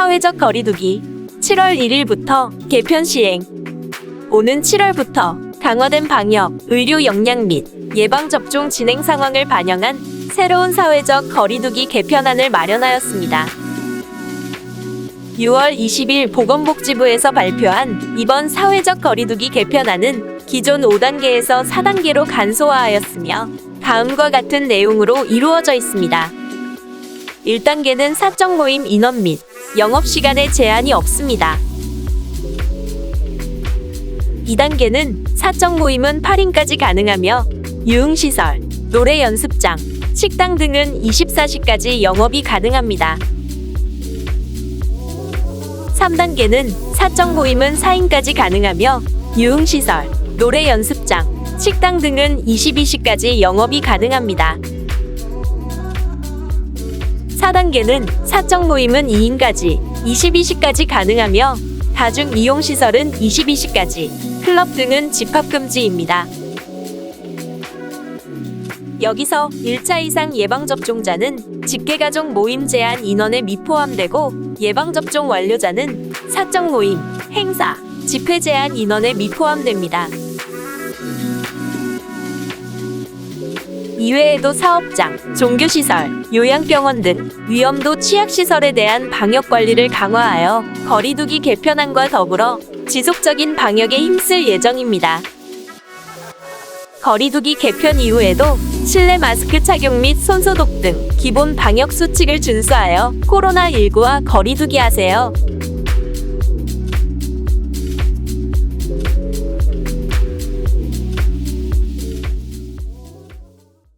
사회적 거리두기 7월 1일부터 개편 시행. 오는 7월부터 강화된 방역, 의료 역량 및 예방접종 진행 상황을 반영한 새로운 사회적 거리두기 개편안을 마련하였습니다. 6월 20일 보건복지부에서 발표한 이번 사회적 거리두기 개편안은 기존 5단계에서 4단계로 간소화하였으며 다음과 같은 내용으로 이루어져 있습니다. 1단계는 사적 모임 인원 및 영업 시간에 제한이 없습니다. 2단계는 사적 모임은 8인까지 가능하며 유흥시설, 노래 연습장, 식당 등은 24시까지 영업이 가능합니다. 3단계는 사적 모임은 4인까지 가능하며 유흥시설, 노래 연습장, 식당 등은 22시까지 영업이 가능합니다. 4단계는 사적 모임은 2인까지 22시까지 가능하며 다중 이용 시설은 22시까지, 클럽 등은 집합 금지입니다. 여기서 1차 이상 예방접종자는 직계가족 모임 제한 인원에 미포함되고 예방접종 완료자는 사적 모임, 행사, 집회 제한 인원에 미포함됩니다. 이외에도 사업장, 종교시설, 요양병원 등 위험도 취약시설에 대한 방역 관리를 강화하여 거리두기 개편안과 더불어 지속적인 방역에 힘쓸 예정입니다. 거리두기 개편 이후에도 실내 마스크 착용 및 손소독 등 기본 방역 수칙을 준수하여 코로나19와 거리두기 하세요.